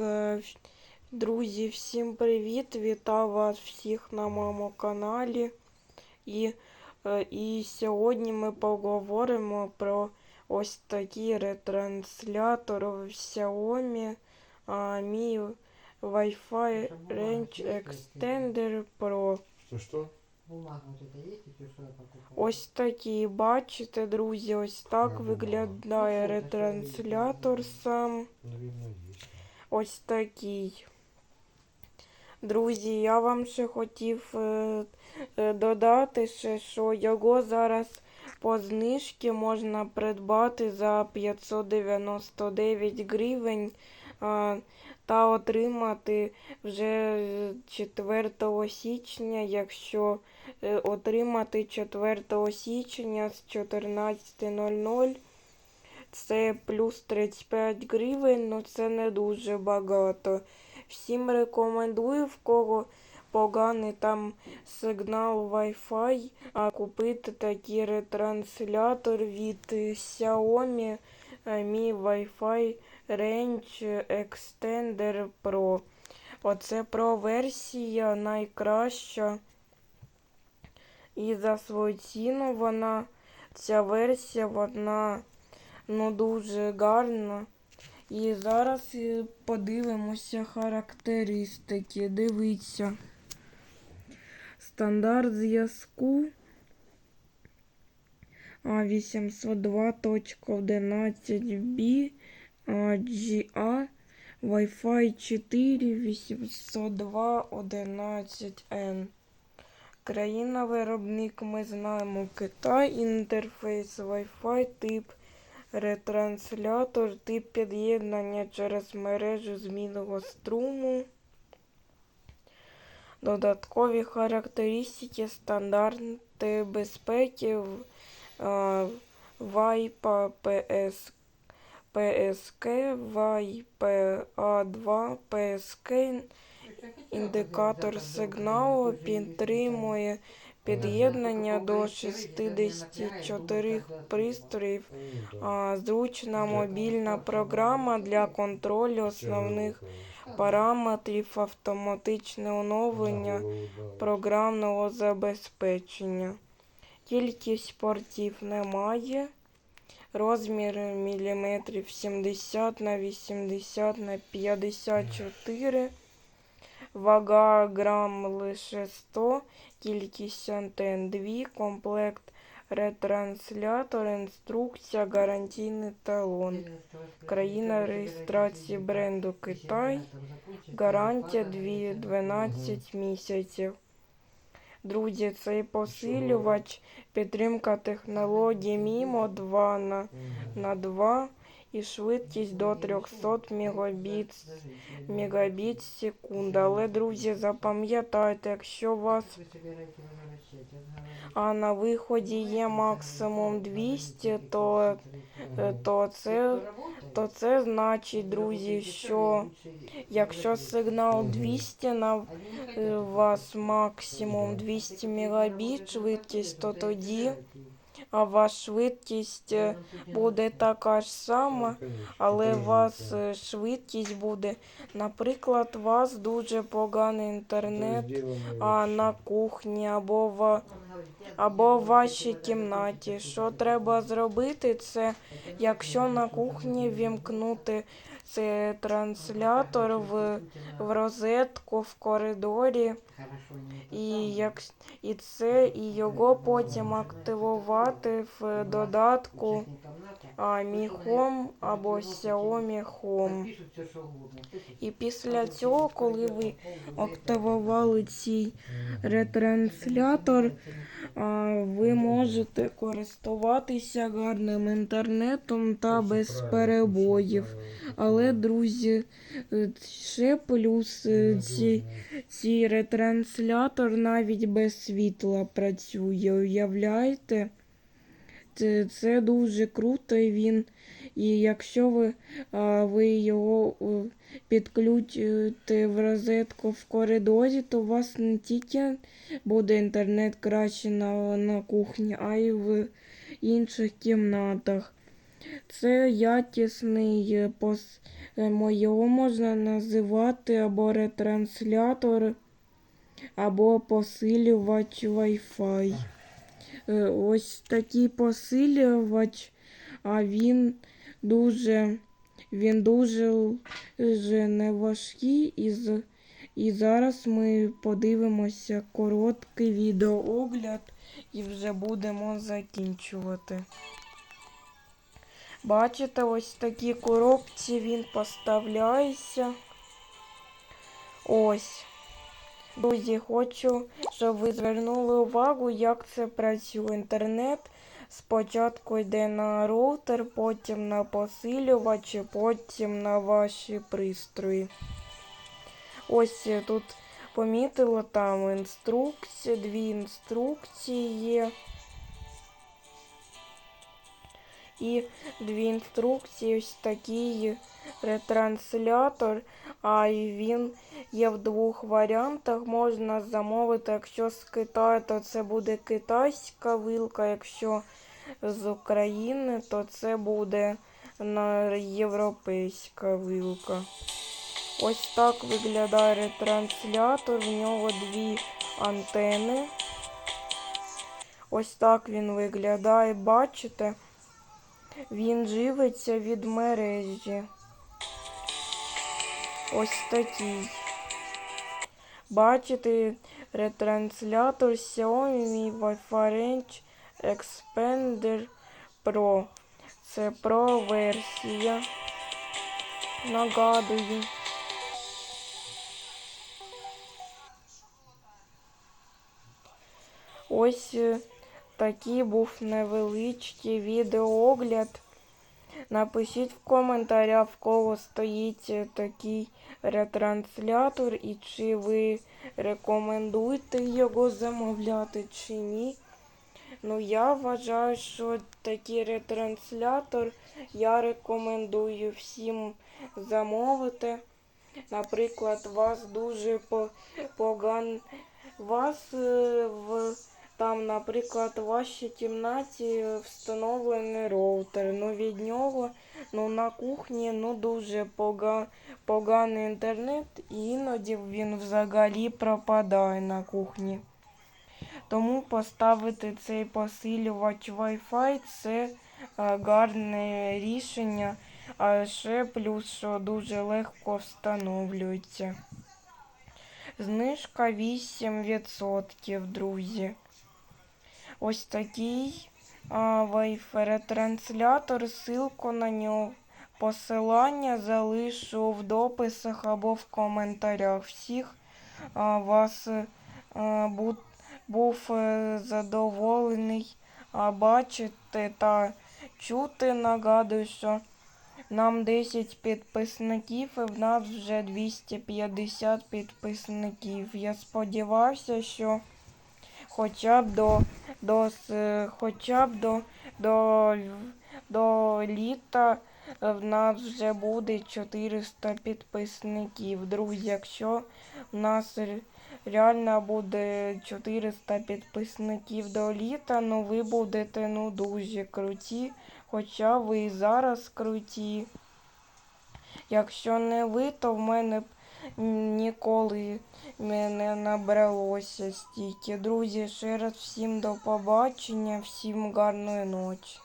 е, Друзі, всім привіт! Вітаю вас всіх на моєму каналі. І, е, і сьогодні ми поговоримо про ось такий ретранслятор в Xiaomi Mi Wi-Fi Range Extender Pro. Что? Ось такий, бачите, друзі, ось так виглядає Ну, ретранслятор сам. Ось такий. Друзі, я вам ще хотів е, е, додати, ще, що його зараз по знижці можна придбати за 599 гривень та отримати вже 4 січня, якщо е, отримати 4 січня з 14.00. Це плюс 35 гривень, ну це не дуже багато. Всім рекомендую, в кого поганий там сигнал Wi-Fi, а купити такий ретранслятор від Xiaomi Mi Wi-Fi Range Extender Pro. Оце Pro версія найкраща. І за свою ціну вона, ця версія, вона ну дуже гарна. І зараз е, подивимося характеристики. Дивіться. Стандарт зв'язку а, 802.11b а, GA Wi-Fi 4 802.11n. Країна виробник ми знаємо Китай, інтерфейс Wi-Fi, тип ретранслятор, тип під'єднання через мережу змінного струму. Додаткові характеристики, стандарти безпеки, в- а, Wi-Fi PS, PSK, Wi-Fi 2 PSK, індикатор сигналу підтримує під'єднання до 64 пристроїв. Зручна мобільна програма для контролю основних параметрів, автоматичне оновлення програмного забезпечення. Кількість портів немає. Розмір міліметрів 70 на 80 на 54. Вага грам лише 100. Кількість антенн 2. Комплект ретранслятор, інструкція, гарантійний талон. Країна реєстрації бренду Китай. Гарантія 2 12 місяців. Друзі, цей посилювач, підтримка технології Мімо 2 на, на 2 і швидкість до 300 мегабіт, мегабіт в секунду. Але, друзі, запам'ятайте, якщо у вас а на виході є максимум 200, то, е, то, це, то це значить, друзі, що якщо сигнал 200 на е, вас максимум 200 мегабіт швидкість, то тоді а ваша швидкість е, буде така ж сама, але у вас е, швидкість буде, наприклад, у вас дуже поганий інтернет а на кухні або в або в вашій кімнаті. Що треба зробити, це якщо на кухні вімкнути цей транслятор в, в розетку в коридорі, і, як, і це, і його потім активувати в додатку Mi Home або Xiaomi Home. І після цього, коли ви активували цей ретранслятор, ви можете користуватися гарним інтернетом та без перебоїв. Але, друзі, е, ще плюс ці, цей ретранслятор навіть без світла працює. Уявляєте? Це, це дуже круто, він. І якщо ви, ви його е, підключите в розетку в коридорі, то у вас не тільки буде інтернет краще на, на кухні, а й в інших кімнатах. Це якісний пос... е, його можна називати або ретранслятор, або посилювач Wi-Fi. Е, Ось такий посилювач, а він дуже, він дуже вже не важкий і, з- і зараз ми подивимося короткий відеоогляд і вже будемо закінчувати. Бачите, ось такі коробці він поставляється. Ось. Друзі, хочу, щоб ви звернули увагу, як це працює. Інтернет спочатку йде на роутер, потім на посилювач, потім на ваші пристрої. Ось тут помітила там інструкції, дві інструкції є. І дві інструкції, ось такий ретранслятор, а він є в двох варіантах. Можна замовити, якщо з Китаю, то це буде китайська вилка, якщо з України, то це буде європейська вилка. Ось так виглядає ретранслятор, в нього дві антени. Ось так він виглядає, бачите? Він живиться від мережі. Ось такий. Бачите, ретранслятор Xiaomi Wi-Fi Range Expander Pro. Це Pro версія. Нагадую. Ось е, такий був невеличкий відеоогляд. Напишіть в коментарях, в кого стоїть такий ретранслятор і чи ви рекомендуєте його замовляти чи ні. Ну, я вважаю, що такий ретранслятор я рекомендую всім замовити. Наприклад, вас дуже по- поган... вас е, в там, наприклад, у вашій кімнаті встановлений роутер. Ну від нього ну, на кухні ну, дуже пога... поганий інтернет, і іноді він взагалі пропадає на кухні. Тому поставити цей посилювач Wi-Fi це е, гарне рішення, а ще плюс, що дуже легко встановлюється. Знижка 8%, друзі. Ось такий Wi-Fi. Ссылку на нього. Посилання залишу в дописах або в коментарях. Всіх вас був е, задоволений бачити та чути. Нагадую, що нам 10 підписників і в нас вже 250 підписників. Я сподівався, що хоча б до, до, хоча б до, до, до літа е, в нас вже буде 400 підписників. Друзі, якщо в нас реально буде 400 підписників до літа, ну ви будете ну дуже круті. Хоча ви і зараз круті. Якщо не ви, то в мене ніколи не не набралося стільки. Друзі, ще раз всім до побачення, всім гарної ночі.